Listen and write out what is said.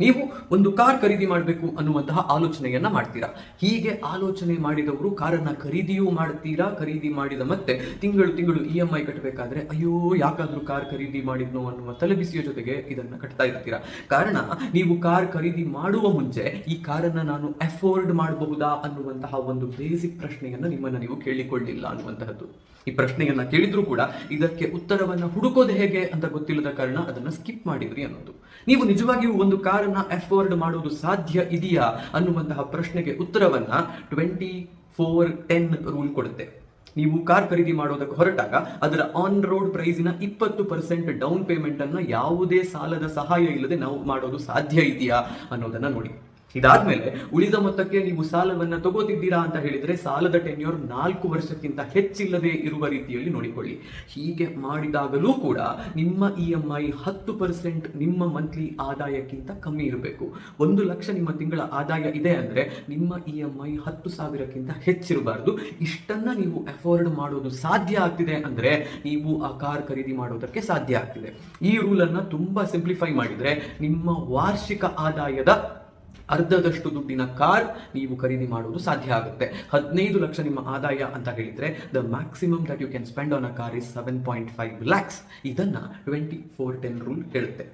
ನೀವು ಒಂದು ಕಾರ್ ಖರೀದಿ ಮಾಡಬೇಕು ಅನ್ನುವಂತಹ ಆಲೋಚನೆಯನ್ನ ಮಾಡ್ತೀರಾ? ಹೀಗೆ ಆಲೋಚನೆ ಮಾಡಿದವರು ಕಾರನ್ನ ಖರೀದಿಯೂ ಮಾಡ್ತೀರಾ? ಖರೀದಿ ಮಾಡಿದ ಮತ್ತೆ ತಿಂಗಳು ತಿಂಗಳು ಇ ಎಂ ಐ ಕಟ್ಟಬೇಕಾದ್ರೆ ಅಯ್ಯೋ, ಯಾಕಾದ್ರೂ ಕಾರ್ ಖರೀದಿ ಮಾಡಿದ್ನೋ ಅನ್ನುವ ತಲೆಬಿಸಿಯ ಜೊತೆಗೆ ಇದನ್ನ ಕಟ್ತಾ ಇರ್ತೀರಾ? ಕಾರಣ, ನೀವು ಕಾರ್ ಖರೀದಿ ಮಾಡುವ ಮುಂಚೆ ಈ ಕಾರನ್ನ ನಾನು ಅಫೋರ್ಡ್ ಮಾಡಬಹುದಾ ಅನ್ನುವಂತಹ ಒಂದು ಬೇಸಿಕ್ ಪ್ರಶ್ನೆಯನ್ನ ನಿಮ್ಮನ್ನ ನೀವು ಕೇಳಿಕೊಳ್ಳಿಲ್ಲ ಅನ್ನುವಂತಹದ್ದು. ಈ ಪ್ರಶ್ನೆಯನ್ನ ಕೇಳಿದ್ರು ಕೂಡ ಇದಕ್ಕೆ ಉತ್ತರವನ್ನ ಹುಡುಕೋದು ಹೇಗೆ ಅಂತ ಗೊತ್ತಿಲ್ಲದ ಕಾರಣ ಅದನ್ನ ಸ್ಕಿಪ್ ಮಾಡಿದ್ರಿ ಅನ್ನೋದು. ನೀವು ನಿಜವಾಗಿಯೂ ಒಂದು ಕಾರನ್ನ ಅಫೋರ್ಡ್ ಮಾಡುವುದು ಸಾಧ್ಯ ಇದೆಯಾ ಅನ್ನುವಂತಹ ಪ್ರಶ್ನೆಗೆ ಉತ್ತರವನ್ನ ಟ್ವೆಂಟಿ ಫೋರ್ ಟೆನ್ ರೂಲ್ ಕೊಡುತ್ತೆ. ನೀವು ಕಾರ್ ಖರೀದಿ ಮಾಡೋದಕ್ಕೆ ಹೊರಟಾಗ ಅದರ ಆನ್ ರೋಡ್ ಪ್ರೈಸಿನ ಇಪ್ಪತ್ತು ಪರ್ಸೆಂಟ್ ಡೌನ್ ಪೇಮೆಂಟ್ ಅನ್ನ ಯಾವುದೇ ಸಾಲದ ಸಹಾಯ ಇಲ್ಲದೆ ನಾವು ಮಾಡೋದು ಸಾಧ್ಯ ಇದೆಯಾ ಅನ್ನೋದನ್ನ ನೋಡಿ. ಇದಾದ್ಮೇಲೆ ಉಳಿದ ಮೊತ್ತಕ್ಕೆ ನೀವು ಸಾಲವನ್ನ ತಗೋತಿದ್ದೀರಾ ಅಂತ ಹೇಳಿದ್ರೆ ಸಾಲದ ಟೆನ್ಯೂರ್ ನಾಲ್ಕು ವರ್ಷಕ್ಕಿಂತ ಹೆಚ್ಚಿಲ್ಲದೆ ಇರುವ ರೀತಿಯಲ್ಲಿ ನೋಡಿಕೊಳ್ಳಿ. ಹೀಗೆ ಮಾಡಿದಾಗಲೂ ಕೂಡ ನಿಮ್ಮ ಇ ಎಂ ಐ ಹತ್ತು ಪರ್ಸೆಂಟ್ ನಿಮ್ಮ ಮಂತ್ಲಿ ಆದಾಯಕ್ಕಿಂತ ಕಮ್ಮಿ ಇರಬೇಕು. ಒಂದು ಲಕ್ಷ ನಿಮ್ಮ ತಿಂಗಳ ಆದಾಯ ಇದೆ ಅಂದ್ರೆ ನಿಮ್ಮ ಇ ಎಂ ಐ ಹತ್ತು ಸಾವಿರಕ್ಕಿಂತ ಹೆಚ್ಚಿರಬಾರದು. ಇಷ್ಟನ್ನ ನೀವು ಅಫೋರ್ಡ್ ಮಾಡೋದು ಸಾಧ್ಯ ಆಗ್ತಿದೆ ಅಂದ್ರೆ ನೀವು ಆ ಕಾರ್ ಖರೀದಿ ಮಾಡೋದಕ್ಕೆ ಸಾಧ್ಯ ಆಗ್ತಿದೆ. ಈ ರೂಲ್ ಅನ್ನ ತುಂಬಾ ಸಿಂಪ್ಲಿಫೈ ಮಾಡಿದ್ರೆ ನಿಮ್ಮ ವಾರ್ಷಿಕ ಆದಾಯದ ಅರ್ಧದಷ್ಟು ದುಡ್ಡಿನ ಕಾರ್ ನೀವು ಖರೀದಿ ಮಾಡುವುದು ಸಾಧ್ಯ ಆಗುತ್ತೆ. ಹದಿನೈದು ಲಕ್ಷ ನಿಮ್ಮ ಆದಾಯ ಅಂತ ಹೇಳಿದ್ರೆ the maximum that you can spend on a car is seven point five lakhs ಇದನ್ನ ಟ್ವೆಂಟಿ ಫೋರ್ ಟೆನ್ ರೂಲ್ ಹೇಳುತ್ತೆ.